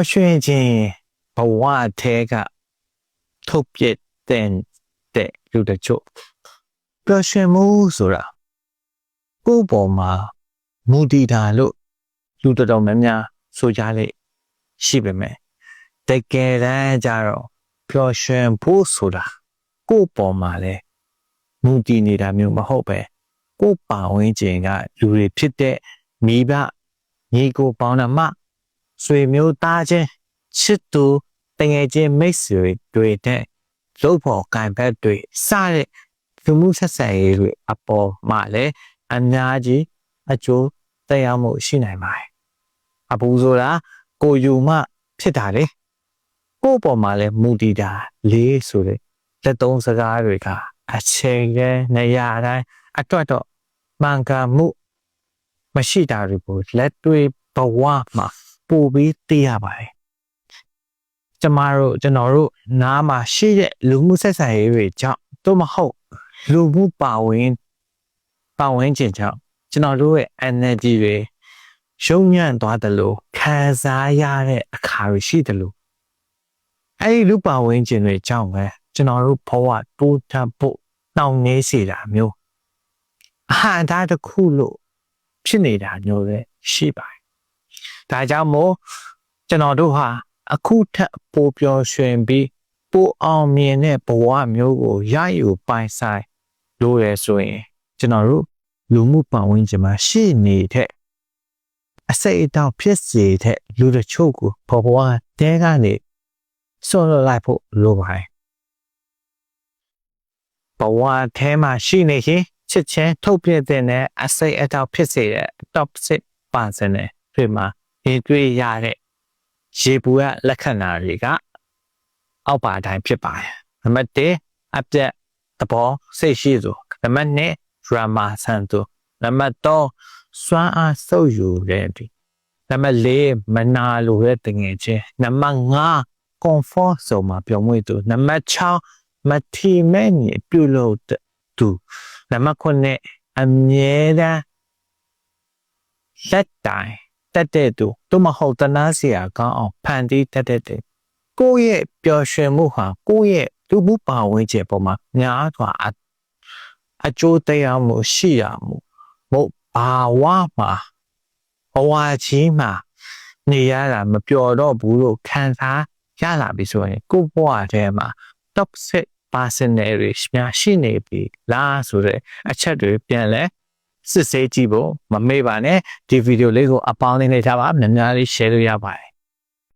်ရွှင်ခြင်းဘဝထဲကထုတ်ပြတဲ့တဲ့လူတချို့ပျော်ရွှင်မှုဆိုတာကိုယ့်ပေါ်မှာမူတည်တာလို့လူတော်တော်များများဆိုကြလေရှိပေမဲ့တကယ်တမ်းကျတော့ပျော်ရွှင်ဖို့ဆိုတာကိုယ့်ပေါ်မှာလဲမူတည်နေတာမျိုးမဟုတ်ပဲကိုယ့်ပါဝင်ခြင်းကလူတွေဖြစ်တဲ့မိဘညီကိုပေါင်းတာမှ ဆွေမျိုးသားချင်းချစ်သူတငယ်ချင်းမိတ်ဆွေတွေတဲ့လုပ်ဖို့ကံဘက်တွေစတဲ့လူမှုဆက်ဆံရေးတွေအပေါ်မှာလည်းအများကြီးအကျိုးသက်ရောက်မှုရှိနိုင်ပါတယ်။အပူဆိုတာကိုယူမှဖြစ်တာလေ။ကိုယ့်ပေါ်မှာလည်းမူတည်တာလေးဆိုတဲ့လက်သုံးစကားတွေကအချိန်နဲ့နေရာတိုင်းအတွက်တော့မှန်ကန်မှုမရှိတာတွေကိုလက်တွေ့ဘဝမှာ ပို့ပြီးသိရပါတယ်။ကျမတို့ကျွန်တော်တို့နားမှာရှိတဲ့လူမှုဆက်ဆံရေးတွေကြောင့်တို့မဟုတ်လူမှုပါဝင်ပါဝင်ခြင်းကြောင့်ကျွန်တော်တို့ရဲ့ energy တွေရှုံညံ့သွားတယ်လို့ခံစားရတဲ့အခါတွေရှိတယ်လို့အဲဒီလူပါဝင်ခြင်းတွေကြောင့်ပဲကျွန်တော်တို့ဘဝတိုးတက်ဖို့နှောင့်နှေးစေတာမျိုးအဟံတားတစ်ခုလို့ဖြစ်နေတာမျိုးလည်းရှိပါတယ်။ ဒါကြောင့်မို့ကျွန်တော်တို့ဟာအခုထက်ပိုပျော်ရွှင်ပြီးပိုအောင်မြင်တဲ့ဘဝမျိုးကိုရယူပိုင်ဆိုင်လို့ရဆိုရင်ကျွန်တော်တို့လူမှုပတ်ဝန်းကျင်မှာရှိနေတဲ့အစိတ်အတောက်ဖြစ်စေတဲ့လူတချို့ကိုဘဝတဲကနေဆွန့်လွတ်လိုက်ဖို့လိုပါတယ်ဘဝထဲမှာရှိနေရင်ချစ်ချင်းထုတ်ပြတဲ့အစိတ်အတောက်ဖြစ်စေတဲ့ toxic person တွေမှာ ရင်တွေ့ရတဲ့ရေပူရလက္ခဏာတွေကအောက်ပါအတိုင်းဖြစ်ပါတယ်နံပါတ်1အပြတ်သဘောစိတ်ရှိသူနံပါတ်2 drama ဆန်သူနံပါတ်3စွမ်းအားစုပ်ယူတဲ့ဒီနံပါတ်4မနာလိုတဲ့တငယ်ချင်းနံပါတ်5 comfort zone မှာပြောင်းမွေးသူနံပါတ်6မထီမဲ့ညပြုလုပ်တဲ့သူနံပါတ်9အမြဲတမ်းလက်တိုင်း တက်တဲ့သူတို့မဟုတ်တနာစရာကောင်းအောင်ဖန်တီးတတ်တဲ့သူကိုယ့်ရဲ့ပျော်ရွှင်မှုဟာကိုယ့်ရဲ့လူမှုပါဝင်ခြင်းပေါ်မှာများစွာအအကျိုးတရားမှုရှိရမှုမဟုတ်ဘာဝမှာဘဝကြီးမှာနေရတာမပျော်တော့ဘူးလို့ခံစားရလာပြီဆိုရင်ကိုယ့်ဘဝထဲမှာ toxic personality များရှိနေပြီလားဆိုတဲ့အချက်တွေပြန်လဲ စစ်ဆေးကြည့်ဖို့မမေ့ပါနဲ့ဒီဗီဒီယိုလေးကိုအပေါင်းလေးနေထားပါများများလေး share လုပ်ရပါတယ်